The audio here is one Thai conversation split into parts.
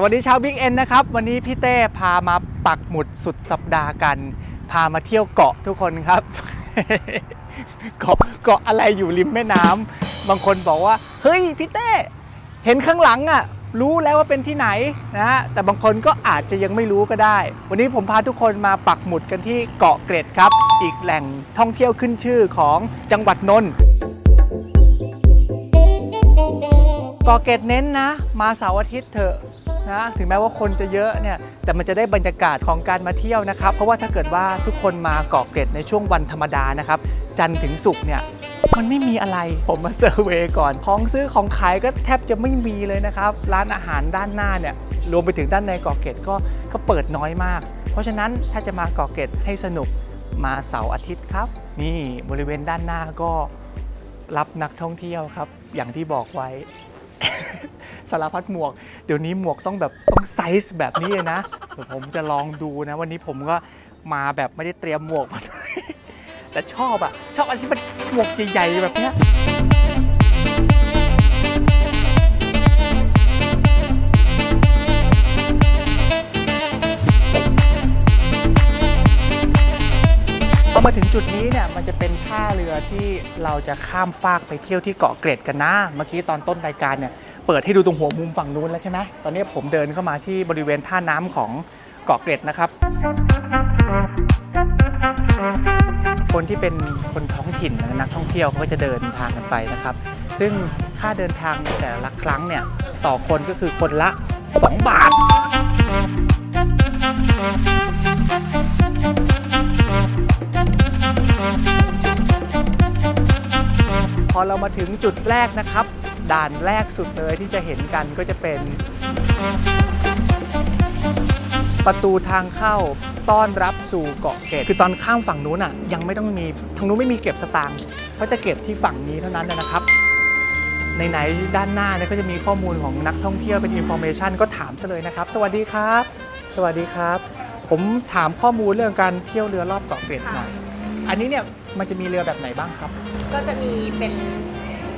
สวัสดีชาวบิ๊กเอ็นนะครับ วันนี้พี่เต้พามาปักหมุดสุดสัปดาห์กัน พามาเที่ยวเกาะทุกคนครับ เกาะเกาะอะไรอยู่ริมแม่น้ำบางคนบอกว่า เฮ้ยพี่เต้ เห็นข้างหลังอะ รู้แล้วว่าเป็นที่ไหนนะฮะแต่บางคนก็อาจจะยังไม่รู้ก็ได้ วันนี้ผมพาทุกคนมาปักหมุดกันที่เกาะเกร็ดครับ อีกแหล่งท่องเที่ยวขึ้นชื่อของจังหวัดนนท์เกาะเกร็ดเน้นนะ มาเสาร์อาทิตย์เถอะ นะถึงแม้ว่าคนจะเยอะเนี่ยแต่มันจะได้บรรยากาศของการมาเที่ยวนะครับ เพราะว่าถ้าเกิดว่าทุกคนมาเกาะเกร็ดในช่วงวันธรรมดานะครับ จันทร์ถึงศุกร์เนี่ยมันไม่มีอะไรผมมาเซอร์เวยก่อนของซื้อของขายก็แทบจะไม่มีเลยนะครับ ร้านอาหารด้านหน้าเนี่ยรวมไปถึงด้านในเกาะเกร็ดก็ก็เปิดน้อยมาก เพราะฉะนั้นถ้าจะมาเกาะเกร็ดให้สนุกมาเสาร์อาทิตย์ครับ นี่บริเวณด้านหน้าก็รับนักท่องเที่ยวครับ อย่างที่บอกไว้ สารพัดหมวก เดี๋ยวนี้หมวกต้องแบบต้องไซส์แบบนี้เลยนะเดี๋ยวผมจะลองดูนะ วันนี้ผมก็มาแบบไม่ได้เตรียมหมวกมาด้วยแต่ชอบอะชอบอันที่มันหมวกใหญ่ๆแบบเนี้ย มาถึงจุดนี้เนี่ยมันจะเป็นท่าเรือที่เราจะข้ามฟากไปเที่ยวที่เกาะเกร็ดกันนะเมื่อกี้ตอนต้นรายการเนี่ยเปิดให้ดูตรงหัวมุมฝั่งนู้นแล้วใช่ไหมตอนนี้ผมเดินเข้ามาที่บริเวณท่าน้ำของเกาะเกร็ดนะครับ คนที่เป็นคนท้องถิ่นนะนักท่องเที่ยวเขาก็จะเดินทางกันไปนะครับ ซึ่งค่าเดินทางแต่ละครั้งเนี่ยต่อคนก็คือคนละ 2 บาท พอเรามาถึงจุดแรกนะครับ ด่านแรกสุดเลยที่จะเห็นกันก็จะเป็น ประตูทางเข้าต้อนรับสู่เกาะเกร็ดคือตอนข้ามฝั่งนู้นอะยังไม่ต้องมีทางนู้นไม่มีเก็บสตางค์เขาจะเก็บที่ฝั่งนี้เท่านั้นนะครับในไหนๆด้านหน้าเนี่ยก็จะมีข้อมูลของนักท่องเที่ยวเป็นอินโฟเมชันก็ถามซะเลยนะครับ สวัสดีครับ สวัสดีครับ ผมถามข้อมูลเรื่องการเที่ยวเรือรอบเกาะเกร็ดหน่อย อันนี้เนี่ยมันจะมีเรือแบบไหนบ้างครับ ก็จะมีเป็น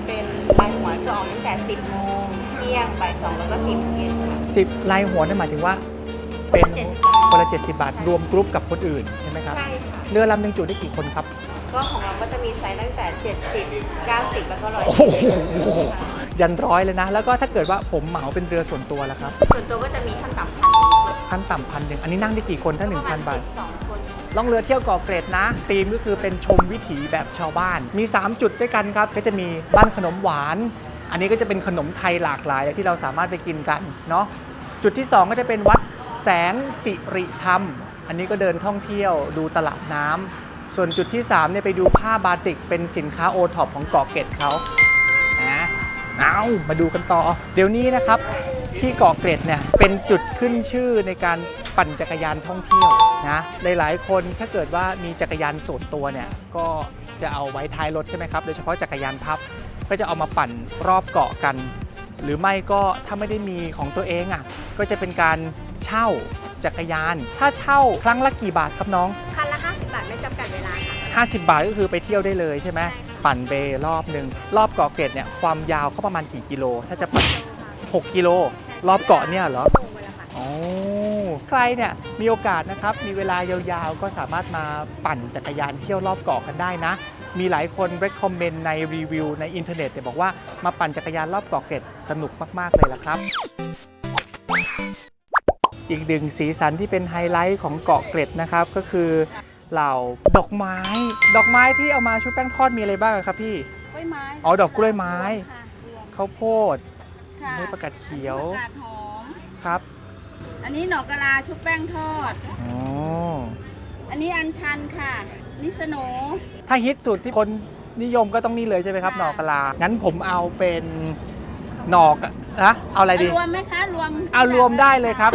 เป็นบ่ายหัวจะออกตั้งแต่ 10โมงเที่ยงบ่ายสองแล้วก็10เย็น 10ลายหัวนั่นหมายถึงว่า เป็น70บาทคนละ70 บาท รวมกรุ๊ปกับคนอื่นใช่ไหมครับ ใช่ค่ะ เรือลำหนึ่งจุได้กี่คนครับ ก็ของเราก็จะมีไซส์ตั้งแต่ 70 90 แล้วก็ร้อยโอ้โห ยันร้อยเลยนะ แล้วก็ถ้าเกิดว่าผมเหมาเป็นเรือส่วนตัวแล้วครับส่วนตัวก็จะมีขั้นต่ำพันขั้นต่ำพันหนึ่งอันนี้นั่งได้กี่คนถ้าประมาณ1,000บาท12คน ล่องเรือเที่ยวเกาะเกร็ดนะธีมก็คือเป็นชมวิถีแบบชาวบ้าน มี 3 จุดด้วยกันครับ ก็จะมีบ้านขนมหวาน อันนี้ก็จะเป็นขนมไทยหลากหลายที่เราสามารถไปกินกันเนาะจุดที่ 2 ก็จะเป็นวัดแสงสิริธรรม อันนี้ก็เดินท่องเที่ยวดูตลาดน้ำส่วนจุดที่3เนี่ยไปดูผ้าบาติกเป็นสินค้าโอท็อปของเกาะเกร็ดเขานะเอามาดูกันต่อ เดี๋ยวนี้นะครับ ที่เกาะเกร็ดเนี่ยเป็นจุดขึ้นชื่อในการปั่นจักรยานท่องเที่ยวนะหลายๆคนถ้าเกิดว่ามีจักรยานส่วนตัวเนี่ยก็จะเอาไว้ท้ายรถใช่ไหมครับโดยเฉพาะจักรยานพับก็จะเอามาปั่นรอบเกาะกัน หรือไม่ก็ถ้าไม่ได้มีของตัวเองอะก็จะเป็นการเช่าจักรยาน ถ้าเช่าครั้งละกี่บาทครับน้องคันละ 50 บาทไม่จำกัดเวลาค่ะ 50 บาทก็คือไปเที่ยวได้เลยใช่ไหมปั่นไปรอบหนึ่งรอบเกาะเกร็ดเนี่ยความยาวเขาประมาณกี่กิโล ถ้าจะปั่น6กิโล รอบเกาะเนี่ยเหรอโอ้ใครเนี่ยมีโอกาสนะครับ มีเวลายาวๆ ก็สามารถมาปั่นจักรยานเที่ยวรอบเกาะกันได้นะ มีหลายคน recommend ในรีวิวในอินเทอร์เน็ตเนี่ยบอกว่ามาปั่นจักรยานรอบเกาะเกร็ดสนุกมากๆเลยละครับอีกหนึ่งสีสันที่เป็นไฮไลท์ของเกาะเกร็ดนะครับ ก็คือเหล่าดอกไม้ ดอกไม้ที่เอามาชุบแป้งทอดมีอะไรบ้างอะครับพี่กล้วยไม้อ๋อดอกกล้วยไม้ค่ะรวมข้าวโพด ค่ะนี่ประกาศเขียวประกาศหอม ครับ อันนี้หนอกกะลาชุบแป้งทอด อ๋อ อันนี้อันชันค่ะนี่สโหนถ้าฮิตสุดที่คนนิยมก็ต้องนี่เลยใช่ไหมครับ ค่ะ หน่อกะลา งั้นผมเอาเป็นหน่อกะนะเอาอะไรดี รวมไหมคะรวมเอารวมได้เลยครับ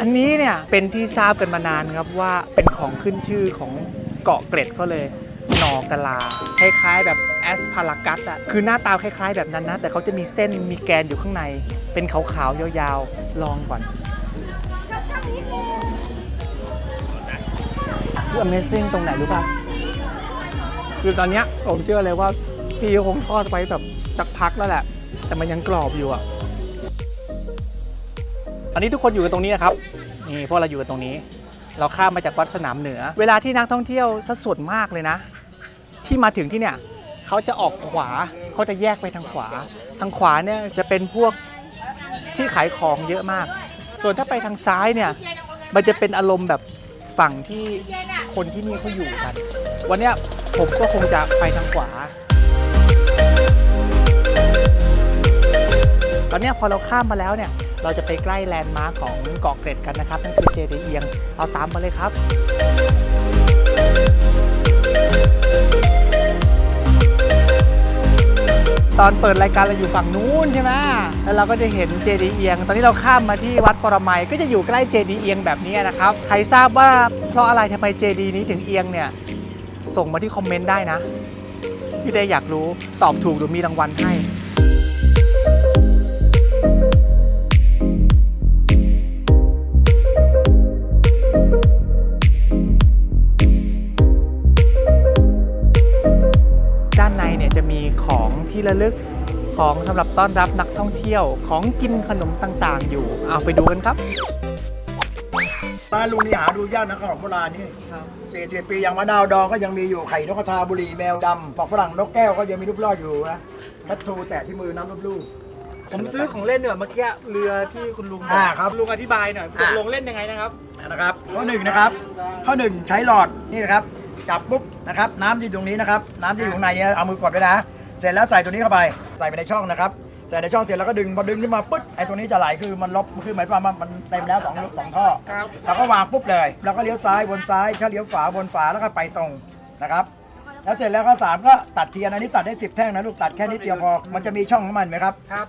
อันนี้เนี่ยเป็นที่ทราบกันมานานครับว่าเป็นของขึ้นชื่อของ เกาะเกร็ดเขาเลย หนอกะลา คล้ายๆ แบบแอสพารากัสอะคือหน้าตาคล้าย ๆ แบบนั้นนะ แต่เขาจะมีเส้นมีแกนอยู่ข้างใน เป็นขาวๆ ยาวๆ ลองก่อนคือ Amazing ตรงไหนรู้ป่ะ คือตอนเนี้ยผมเชื่อเลยว่าพี่คงทอดไว้แบบสักพักแล้วแหละ แต่มันยังกรอบอยู่อะตอนนี้ทุกคนอยู่กันตรงนี้นะครับ นี่พวกเราอยู่กันตรงนี้ เราข้ามมาจากวัดสนามเหนือ เวลาที่นักท่องเที่ยวสัดส่วนมากเลยนะ ที่มาถึงที่เนี่ยเขาจะออกขวาเขาจะแยกไปทางขวา ทางขวาเนี่ยจะเป็นพวกที่ขายของเยอะมาก ส่วนถ้าไปทางซ้ายเนี่ยมันจะเป็นอารมณ์แบบฝั่งที่คนที่นี่เขาอยู่กัน วันเนี้ยผมก็คงจะไปทางขวา ตอนเนี้ยพอเราข้ามมาแล้วเนี่ย เราจะไปใกล้แลนด์มาร์คของเกาะเกร็ดกันนะครับนั่นคือเจดีย์เอียง เอาตามมาเลยครับตอนเปิดรายการเราอยู่ฝั่งนู้นใช่ไหมแล้วเราก็จะเห็นเจดีย์เอียง ตอนนี้เราข้ามมาที่วัดปรมัยก็จะอยู่ใกล้เจดีย์เอียงแบบนี้นะครับ ใครทราบว่าเพราะอะไรทำไมเจดีย์นี้ถึงเอียงเนี่ย ส่งมาที่คอมเมนต์ได้นะ พี่เดย์อยากรู้ ตอบถูกเดี๋ยวมีรางวัลให้ ระลึกของสำหรับต้อนรับนักท่องเที่ยวของกินขนมต่างๆ อยู่เอาไปดูกันครับร้านลุงนี่หาดูยากนะขนมโบราณนี่สี่สิบปีอย่างมะนาวดองก็ยังมีอยู่ไข่นกกระทาบุหรี่แมวดำปอกฝรั่งนกแก้วก็ยังมีรูปรอดอยู่นะพัททูแตะที่มือน้ำรูปลูกผมซื้อของเล่นเนี่ยเมื่อกี้เรือที่คุณลุงอ่าครับลุงอธิบายหน่อยอ่าลงเล่นยังไงนะครับนะครับข้อหนึ่งนะครับข้อหนึ่งใช้หลอดนี่นะครับจับปุ๊บนะครับ น้ำที่อยู่ตรงนี้นะครับ น้ำที่อยู่ข้างในเนี่ยเอามือกดไว้นะ เสร็จแล้วใส่ตัวนี้เข้าไป ใส่ไปในช่องนะครับ ใส่ในช่องเสร็จแล้วก็ดึง พอดึงขึ้นมาปุ๊บไอ้ตัวนี้จะไหล คือมันลบคือหมายความว่ามันเต็มแล้วสองสองท่อครับเราก็วางปุ๊บเลย แล้วก็เลี้ยวซ้ายวนซ้าย ถ้าเลี้ยวขวาวนขวาแล้วก็ไปตรงนะครับ แล้วเสร็จแล้วก็สามก็ตัดเทียน อันนี้ตัดได้สิบแท่งนะลูก ตัดแค่นิดเดียวพอ มันจะมีช่องของมันไหมครับ ครับ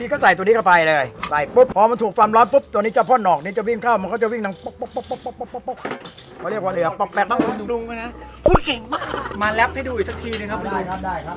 พี่ก็ใส่ตัวนี้เข้าไปเลย ใส่ปุ๊บ พอมันถูกความร้อนปุ๊บ ตัวนี้จะพ่นหนอกนี่จะวิ่งเข้า มันก็จะวิ่งดังป๊อกป๊อกป๊อกป๊อกป๊อกป๊อกป๊อกเขาเรียกว่าเรือป๊อกแปกป๊อกแป๊กลุงนะ พูดเก่งมาก มาแรปให้ดูอีกสักทีนึงครับได้ครับได้ครับ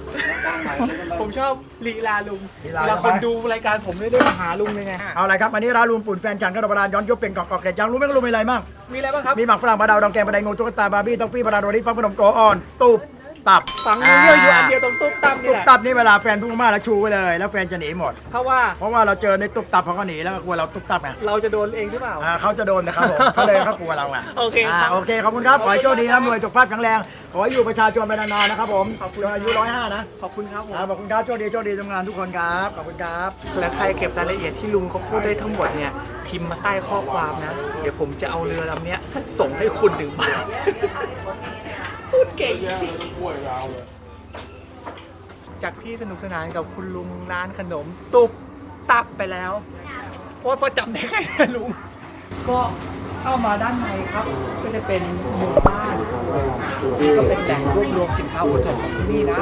ผมชอบลีลาลุงลีลา เวาคนดูรายการผมได้ได้มาหาลุงเลยไง เอาอะไรครับ อันนี้ร้าลุงปุ่นแฟนจันทร์กระดบรานย้อนยุบเป็นกอกกอกเกล็ดยังรู้ไหมก็รู้ไม่ไรบ้างมีอะไรบ้างครับ มีหมากฝรั่งปลาดาวดองแกงปลาไดงูตุ๊กตาบาร์บี้ท็อฟฟี่ปลาดาวโรลิปลาขนมโกอ่อนตูบ ตับฟังรู้เรื่องอยู่อันเดียวตรงตุ๊บตั้มนี่ตุ๊บแหละตับนี่เวลาแฟนพูดมากแล้วชูไว้เลย แล้วแฟนจะหนีหมด เพราะว่าเพราะว่าเราเจอในตุ๊บตับเขาก็หนีแล้วก็กลัวเราตุ๊บตับไงเราจะโดนเองหรือเปล่า อ่าเขาจะโดนนะครับผมเขาเลยเขากลัวเราไงโอเคครับาโอเคขอบคุณครับขอให้โชคดีร่ำรวยสุขภาพแข็งแรงขอให้อยู่ประชาชนไปนานๆนะครับผมขอบคุณจนอายุร้อยห้านะขอบคุณครับผม อ่าขอบคุณครับโชคดีโชคดีทำงานทุกคนครับขอบคุณครับ และใครเก็บรายละเอียดที่ลุงเขาพูดได้ทั้งหมดเนี่ยพิมพ์มาใต้ข้อความนะ เดี๋ยวผมจะเอาเรือลำเนี้ยส่งให้คุณถึงบ้าน พูดเก่งจริงจากที่สนุกสนานกับคุณลุงร้านขนมตุบตับไปแล้วเพราะว่าจำได้แค่นี้ลุงก็เข้ามาด้านในครับก็จะเป็นหมู่บ้านก็เป็นแหล่งรวบรวมสินค้าโอท็อปของที่นี่นะ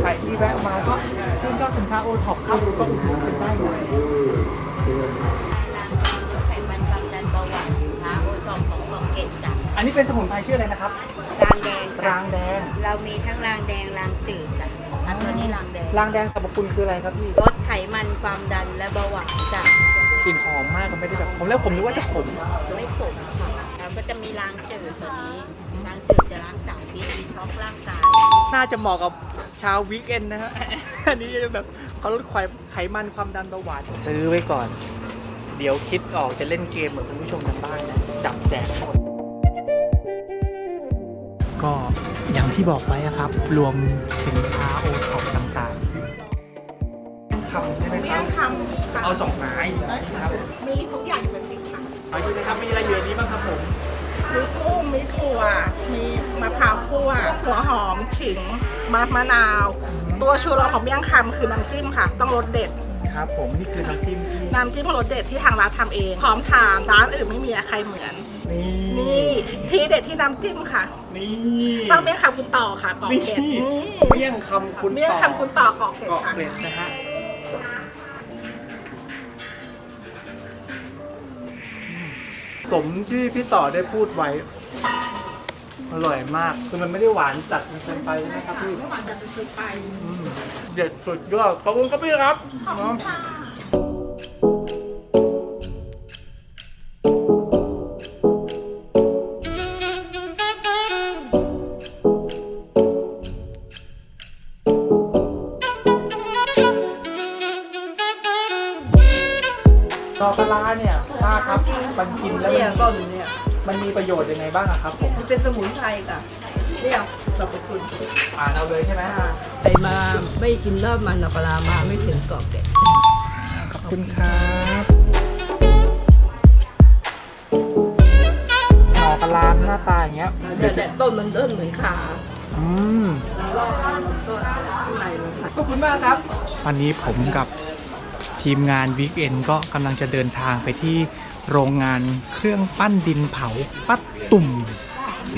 ใครที่แวะมาก็ชื่นชอบสินค้าโอท็อปครับก็อุดหนุนกันได้เลยไขมันความดันเบาหวานสินค้าโอทอปของกองเกตจ้ะอันนี้เป็นสมุนไพรชื่ออะไรนะครับ รางแดงรางแดง เรามีทั้งรางแดงรางจืดจ้ะอันตัวนี้รางแดงรางแดงสรรพคุณคืออะไรครับพี่ ลดไขมันความดันและเบาหวานจ้ะกลิ่นหอมมากมันไม่ได้แบบผมแล้วผมนึกว่าจะขม ไม่ขมค่ะแล้วก็จะมีรางจืดตัวนี้รางจืดจะล้างสารพิษดีท็อกซ์ร่างกายน่าจะเหมาะกับชาววีคเอนนะฮะ อันนี้จะแบบเขาลดไขไขมันความดันเบาหวานซื้อไว้ก่อน เดี๋ยวคิดออกจะเล่นเกมเหมือนคุณผู้ชมทางบ้านนะจับแจกหมด ก็อย่างที่บอกไว้อะครับ รวมสินค้าโอท็อปต่างๆคำใช่ไหมครับทำค่ะเอาสองไม้ครับมีทุกอย่างเป็นสิค่ะเอาดูนะครับมีอะไรเหลือนี้บ้างครับผม มีกุ้งมีถั่ว มีมะพร้าวคั่วหัวหอมขิงมะมะนาว ตัวชูรสของเมี่ยงคำคือน้ำจิ้มค่ะ ต้องรสเด็ด ครับผมนี่คือน้ำจิ้มที่น้ำจิ้มรสเด็ดที่ทางร้านทำเอง พร้อมทานร้านอื่นไม่มีใครเหมือน นี่ นี่ทีเด็ดที่น้ำจิ้มค่ะนี่ต้องเมี่ยงคำคุณต่อค่ะกอกเกร็ดนี่นี่เมี่ยงคำคุณเมี่ยงต่อคำคุณต่อกอกเกร็ดเกาะค่ะเกร็ดนะฮะสมที่พี่ต่อได้พูดไว้ อร่อยมาก คือมันไม่ได้หวานจัดเกินไปนะครับพี่หวานจะเป็นไปอืมเด็ดสุดยอดขอบคุณครับพี่ครับเนาะ ชน์ยังไงบ้างอะครับผม มันเป็นสมุนไพรค่ะเรียกสรรพคุณอ่านเอาเลยใช่ไหมไปมาไม่กินแล้วมันปลามาไม่ถึงกรอบเด็ด ขอบคุณครับหน่อกระลามหน้าตาอย่างเงี้ยแต่แต่ต้นมันต้นเหมือนขาอืม รอบข้างต้นข้างในมันค่ะ ขอบคุณมากครับ วันนี้ผมกับทีมงานวิกเอนก็กำลังจะเดินทางไปที่ โรงงานเครื่องปั้นดินเผาปัดตุ่ม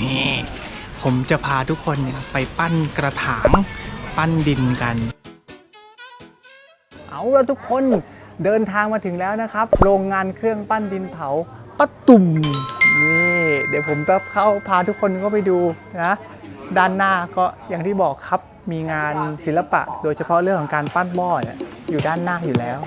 นี่ผมจะพาทุกคนเนี่ยไปปั้นกระถางปั้นดินกัน เอาละทุกคนเดินทางมาถึงแล้วนะครับ โรงงานเครื่องปั้นดินเผาปัดตุ่มนี่เดี๋ยวผมจะเข้าพาทุกคนเข้าไปดูนะด้านหน้าก็อย่างที่บอกครับมีงานศิลปะ โดยเฉพาะเรื่องของการปั้นหม้อเนี่ยอยู่ด้านหน้าอยู่แล้ว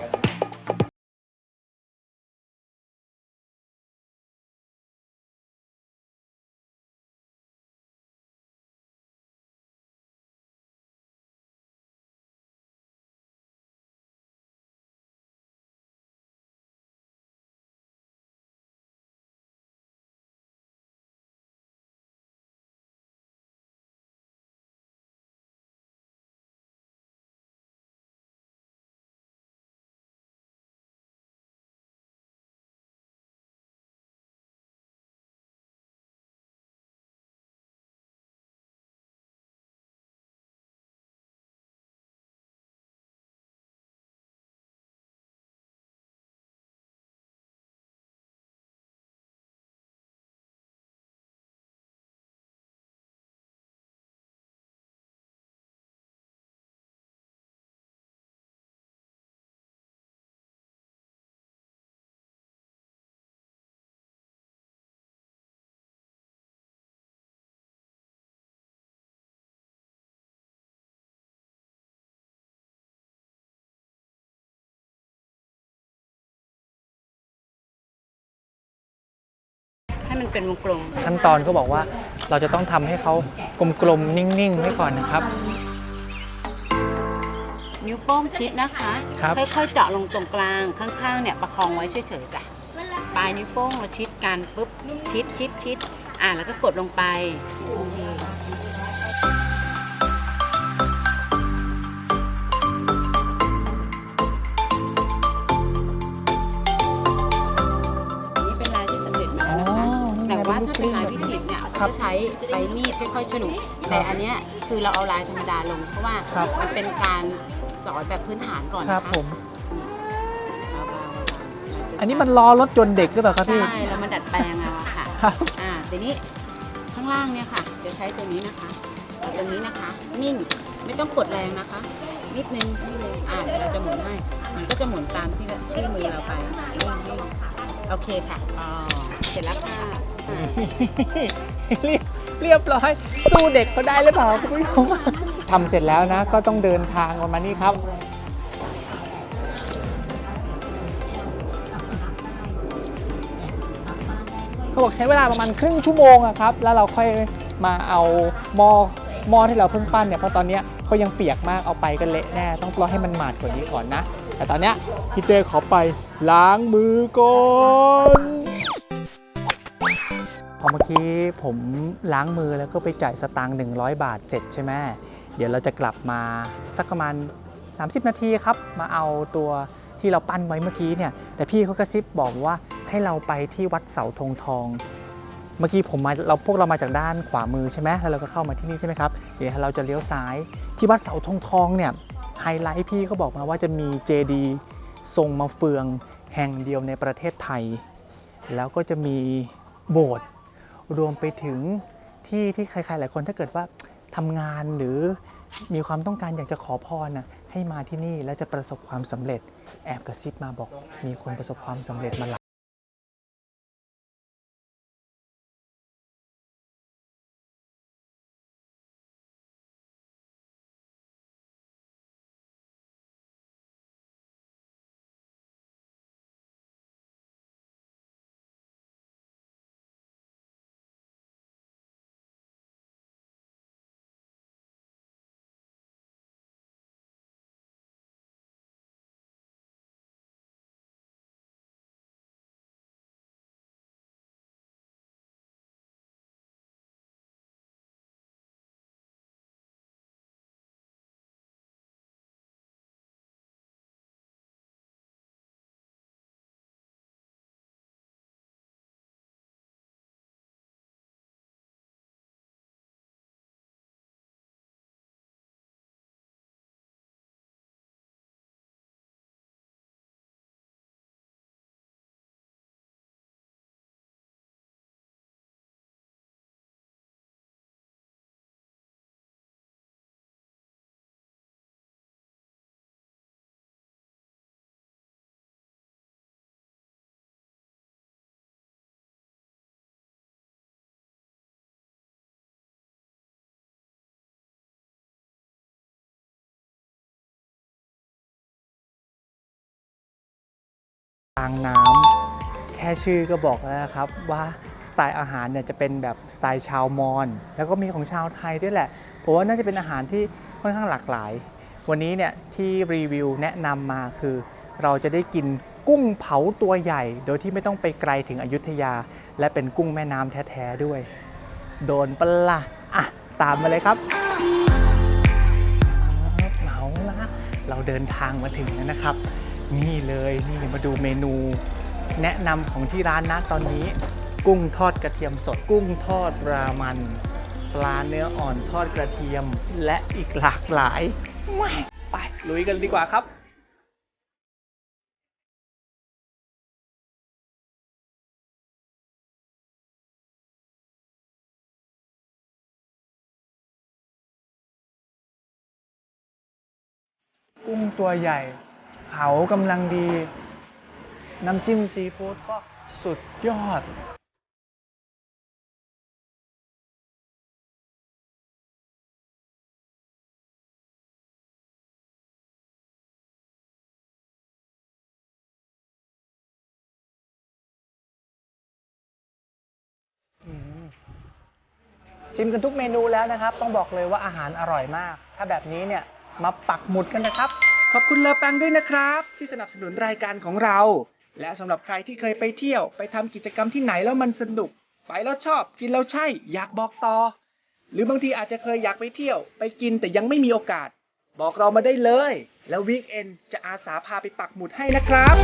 ให้มันเป็นวงกลม ขั้นตอนก็บอกว่าเราจะต้องทำให้เขากลมๆนิ่งๆไว้ก่อนนะครับ นิ้วโป้งชิดนะคะ ครับ ค่อยๆเจาะลงตรงกลางข้างๆเนี่ยประคองไว้เฉยๆจ้ะปลายนิ้วโป้งเราชิดกันปุ๊บชิดชิดชิดอ่าแล้วก็กดลงไปโอเค ครัเราบจะใช้ใบมีดค่อยๆฉลุแต่อันเนี้ยคือเราเอาลายธรรมดาลง เพราะว่าครับ มันเป็นการสอนแบบพื้นฐานก่อนคนะะรับผมเบาๆเบาๆอันนี้มันล้อรถยนต์เด็กหรือเปล่าครับพี่ ใช่แล้วมันดัดแปลงเอาอะค่ะครับ อ่าทีนี้ข้างล่างเนี่ยค่ะจะใช้ตัวนี้นะคะตรงนี้นะคะ นิ่งไม่ต้องกดแรงนะคะ นิดนึงนิดนึงอ่าเดี๋ยวเราจะหมุนให้มันก็จะหมุนตามที่ที่มือเราไปนิ่งนิ่ง โอเคค่ะอ๋อเสร็จแล้วค่ะอ่าเรียบร้อย สู้เด็กเขาได้หรือเปล่าคุณผู้ชมทำเสร็จแล้วนะ ก็ต้องเดินทางออกมานี่ครับ เขาบอกใช้เวลาประมาณครึ่งชั่วโมงอะครับ แล้วเราค่อยมาเอาหม้อหม้อที่เราเพิ่งปั้นเนี่ยเพราะตอนเนี้ ยเขายังเปียกมากเอาไปก็เละแน่ ต้องรอให้มันหมาดกว่านี้ก่อนนะ แต่ตอนเนี้ยพี่เต้ขอไปล้างมือก่อนพอเมื่อกี้ผมล้างมือแล้วก็ไปจ่ายสตางค์100 บาทเสร็จใช่ไหมเดี๋ยวเราจะกลับมาสักประมาณ 30 นาทีครับ มาเอาตัวที่เราปั้นไว้เมื่อกี้เนี่ย แต่พี่เขากระซิบบอกว่าให้เราไปที่วัดเสาธงทอง เมื่อกี้ผมมาเราพวกเรามาจากด้านขวามือใช่ไหมแล้วเราก็เข้ามาที่นี่ใช่ไหมครับเดี๋ยวเราจะเลี้ยวซ้ายที่วัดเสาธงทองเนี่ยไฮไลท์พี่เขาบอกมาว่าจะมีเจดีทรงมาเฟืองแห่งเดียวในประเทศไทย แล้วก็จะมีโบสถ์รวมไปถึงที่ที่ใครๆหลายคนถ้าเกิดว่าทำงานหรือมีความต้องการอยากจะขอพรนะให้มาที่นี่แล้วจะประสบความสำเร็จ แอบกระซิบมาบอกมีคนประสบความสำเร็จมาหลาย ทางน้ำแค่ชื่อก็บอกแล้วนะครับว่าสไตล์อาหารเนี่ยจะเป็นแบบสไตล์ชาวมอญแล้วก็มีของชาวไทยด้วยแหละผมว่าน่าจะเป็นอาหารที่ค่อนข้างหลากหลาย วันนี้เนี่ยที่รีวิวแนะนำมาคือ เราจะได้กินกุ้งเผาตัวใหญ่ โดยที่ไม่ต้องไปไกลถึงอยุธยา และเป็นกุ้งแม่น้ำแท้ๆด้วย โดนปละอะตามมาเลยครับเมาละเราเดินทางมาถึงแล้วนะครับ นี่เลยนี่มาดูเมนู แนะนำของที่ร้านนะตอนนี้ กุ้งทอดกระเทียมสด กุ้งทอดรามัน ปลาเนื้ออ่อนทอดกระเทียมและอีกหลากหลายไปลุยกันดีกว่าครับกุ้งตัวใหญ่ากำลังดี น้ำจิ้มซีฟู้ดก็สุดยอดชิมกันทุกเมนูแล้วนะครับ ต้องบอกเลยว่าอาหารอร่อยมาก ถ้าแบบนี้เนี่ย มาปักหมุดกันนะครับ ขอบคุณเลอแปงด้วยนะครับ ที่สนับสนุนรายการของเรา และสำหรับใครที่เคยไปเที่ยวไปทำกิจกรรมที่ไหนแล้วมันสนุก ไปแล้วชอบกินแล้วใช่ อยากบอกต่อ หรือบางทีอาจจะเคยอยากไปเที่ยว ไปกินแต่ยังไม่มีโอกาส บอกเรามาได้เลย แล้ววีคเอนจะอาสาพาไปปักหมุดให้นะครับ